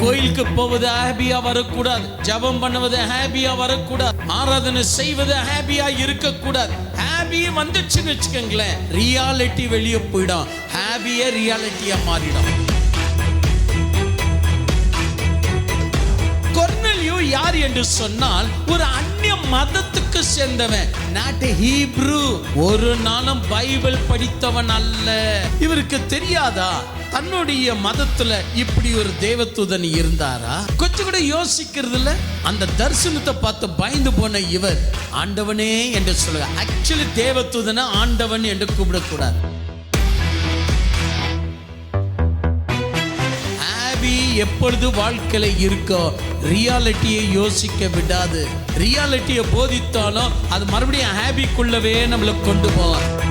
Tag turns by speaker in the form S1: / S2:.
S1: கோயிலுக்கு போவது ஹாப்பியா வரக்கூடாது. ஜெபம் பண்ணுவது ஹாப்பியா வரக்கூடாது. ஆராதனை செய்வது ஹாப்பியா இருக்கக்கூடாது. ஹாப்பி வந்துச்சுன்னு வச்சுக்கோங்களேன். ரியாலிட்டி வெளியே போயிடும். ஹாப்பியே ரியாலிட்டியா மாறிடும். என்று சொன்னால் ஒரு அந்நிய மதத்துக்கு சேர்ந்தவன். நாட்டு ஹீப்ரு ஒரு நாளும் பைபிள் படித்தவன் அல்ல. இவருக்கு தெரியாதா? தன்னுடைய மதத்துல இப்படி ஒரு தேவதூதன் இருந்தாரா? கொஞ்சம் கூட யோசிக்கிறது இல்ல அந்த தரிசனத்தை பார்த்து பயந்து போன இவர் ஆண்டவனே என்று சொல்லுங்க. ஆக்சுவலி தேவதூதனை ஆண்டவன் என்று கூப்பிடக்கூடாது. எப்பொழுது வாழ்க்கையில இருக்கோ ரியாலிட்டியை யோசிக்க விடாது. ரியாலிட்டியை போதித்தாலும் அது மறுபடியும் ஹாப்பிக்குள்ளவே நம்மளை கொண்டு போகும்.